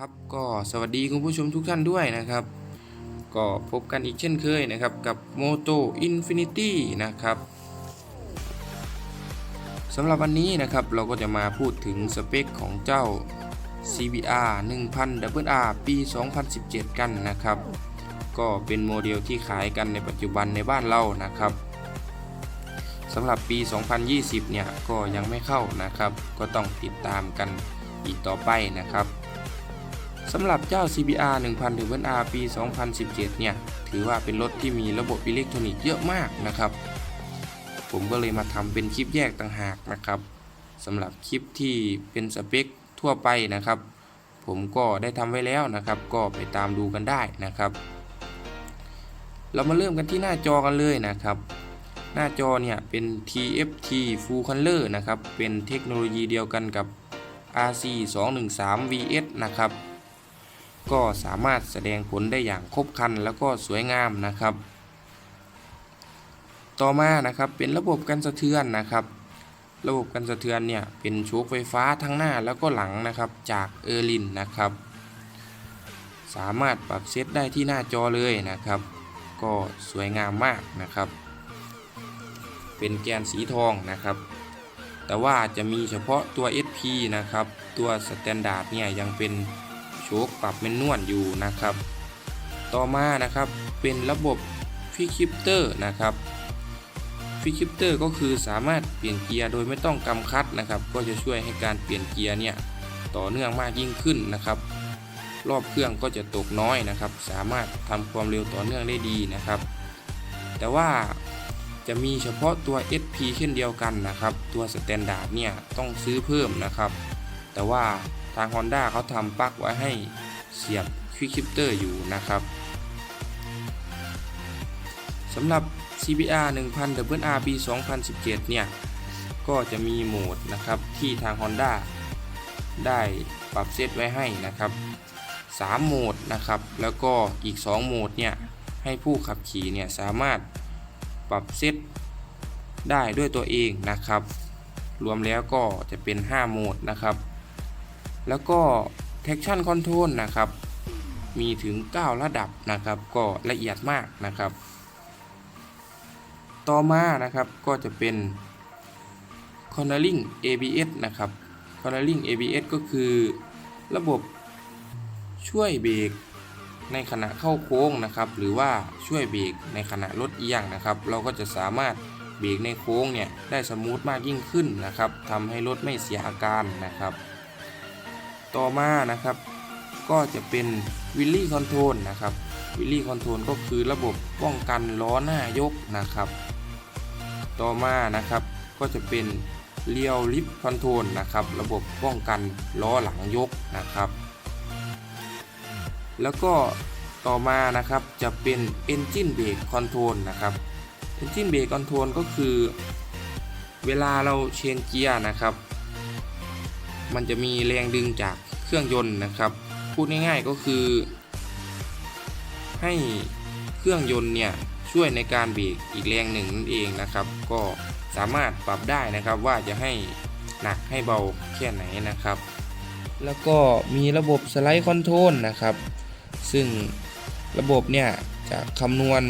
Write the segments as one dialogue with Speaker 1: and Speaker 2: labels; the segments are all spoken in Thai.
Speaker 1: ครับก็สวัสดีคุณผู้ชมทุกท่านด้วยนะครับ ก็พบกันอีกเช่นเคยนะครับกับ Moto Infinity นะครับสำหรับวันนี้นะครับเราก็จะมาพูดถึงสเปคของเจ้า CBR 1000 WR ปี 2017 กันนะครับ ก็เป็นโมเดลที่ขายกันในปัจจุบันในบ้านเรานะครับสำหรับปี 2020 เนี่ยก็ยังไม่เข้านะครับ ก็ต้องติดตามกันอีกต่อไปนะครับ สำหรับเจ้า CBR 1000 WR ปี 2017 เนี่ย ถือว่าเป็นรถที่มีระบบอิเล็กทรอนิกส์เยอะมากนะครับ ผมก็เลยมาทำเป็นคลิปแยกต่างหากนะครับสำหรับคลิปที่เป็นสเปคทั่วไปนะครับ ผมก็ได้ทำไว้แล้วนะครับ ก็ไปตามดูกันได้นะครับ เรามาเริ่มกันที่หน้าจอกันเลยนะครับ หน้าจอเนี่ยเป็น TFT Full Color นะครับ เป็นเทคโนโลยีเดียวกันกับ RC 213 VS นะครับ ก็สามารถแสดงผลได้อย่างครบครันแล้วก็สวยงามนะครับ ต่อมานะครับเป็นระบบกันสะเทือนนะครับ ระบบกันสะเทือนเนี่ยเป็นโชคไฟฟ้าทั้งหน้าแล้วก็หลังนะครับจากเออร์ลินนะครับ สามารถปรับเซตได้ที่หน้าจอเลยนะครับ ก็สวยงามมากนะครับ เป็นแกนสีทองนะครับแต่ว่าจะมีเฉพาะตัว SP นะครับ ตัวสแตนดาร์ดเนี่ยยังเป็น โชคปรับเมนนวลอยู่นะครับ ต่อมานะครับเป็นระบบฟิกชิปเตอร์นะครับฟิกชิปเตอร์ก็คือสามารถเปลี่ยนเกียร์โดยไม่ต้องกำคัดนะครับ ก็จะช่วยให้การเปลี่ยนเกียร์เนี่ยต่อเนื่องมากยิ่งขึ้นนะครับรอบเครื่องก็จะตกน้อยนะครับ สามารถทำความเร็วต่อเนื่องได้ดีนะครับ แต่ว่าจะมีเฉพาะตัว SP เช่นเดียวกันนะครับ ตัวสแตนดาร์ดเนี่ยต้องซื้อเพิ่มนะครับ แต่ว่า ทาง Honda เขาทำปลั๊กไว้ให้เสียบควิกชิปเตอร์อยู่นะครับสำหรับ CBR 1000 WR ปี 2017 เนี่ย ก็จะมีโหมดนะครับที่ทาง Honda ได้ปรับเซตไว้ให้นะครับ 3 โหมดนะครับ แล้วก็อีก 2 โหมดเนี่ย ให้ผู้ขับขี่เนี่ย สามารถปรับเซตได้ด้วยตัวเองนะครับ รวมแล้วก็จะเป็น 5 โหมดนะครับ แล้วก็ traction control นะครับ มีถึง 9 ระดับนะครับ ก็ละเอียดมากนะครับ ต่อมานะครับก็จะเป็น cornering ABS นะครับ cornering ABS ก็คือระบบช่วยเบรกในขณะเข้าโค้งนะครับ หรือว่าช่วยเบรกในขณะรถเอียงนะครับ เราก็จะสามารถเบรกในโค้งเนี่ยได้สมูทมากยิ่งขึ้นนะครับทำให้รถไม่เสียอาการนะครับ ต่อมานะครับ ก็จะเป็นวิลลี่คอนโทรลนะครับวิลลี่คอนโทรลก็คือระบบป้องกันล้อหน้ายกนะครับ ต่อมานะครับก็จะเป็นเลียวลิฟคอนโทรลนะครับ ระบบป้องกันล้อหลังยกนะครับ แล้วก็ต่อมานะครับจะเป็น Engine Brake Control นะครับ Engine Brake Control ก็คือ เวลาเราเชนเกียร์นะครับ มันจะมีแรงดึงจาก เครื่องยนต์นะครับ พูดง่ายๆก็คือ ให้เครื่องยนต์เนี่ยช่วยในการเบรกอีกแรงหนึ่งนั่นเองนะครับ ก็สามารถปรับได้นะครับว่าจะให้หนักให้เบาแค่ไหนนะครับ แล้วก็มีระบบสไลด์คอนโทรลนะครับ ซึ่งระบบเนี่ยจะคำนวณ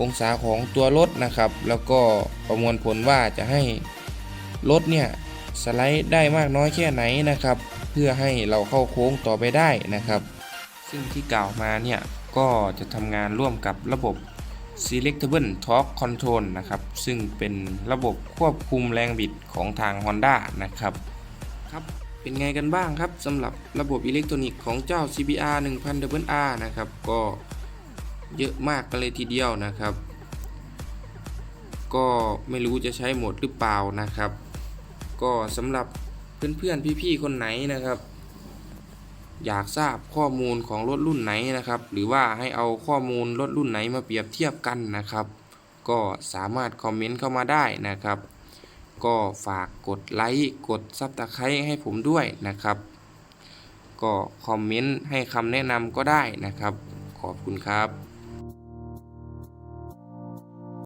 Speaker 1: องศาของตัวรถนะครับ แล้วก็ประมวลผลว่าจะให้รถเนี่ยสไลด์ได้มากน้อยแค่ไหนนะครับ เพื่อให้เราเข้าโค้งต่อไปได้นะครับ ซึ่งที่กล่าวมาเนี่ยก็จะทำงานร่วมกับระบบ Selectable Torque Control นะครับ ซึ่งเป็นระบบควบคุมแรงบิดของทาง Honda นะครับครับ เป็นไงกันบ้างครับสำหรับระบบอิเล็กทรอนิกส์ของเจ้า CBR 1000 r นะครับ ก็เยอะมากกันเลยทีเดียวนะครับ ก็ไม่รู้จะใช้หมดหรือเปล่านะครับ ก็สำหรับ เพื่อนๆพี่ๆคนไหนนะครับ อยากทราบข้อมูลของรถรุ่นไหนนะครับ หรือว่าให้เอาข้อมูลรถรุ่นไหนมาเปรียบเทียบกันนะครับ ก็สามารถคอมเมนต์เข้ามาได้นะครับ ก็ฝากกดไลค์กดซับตะไคร้ให้ผมด้วยนะครับ ก็คอมเมนต์ให้คำแนะนำก็ได้นะครับ ขอบคุณครับ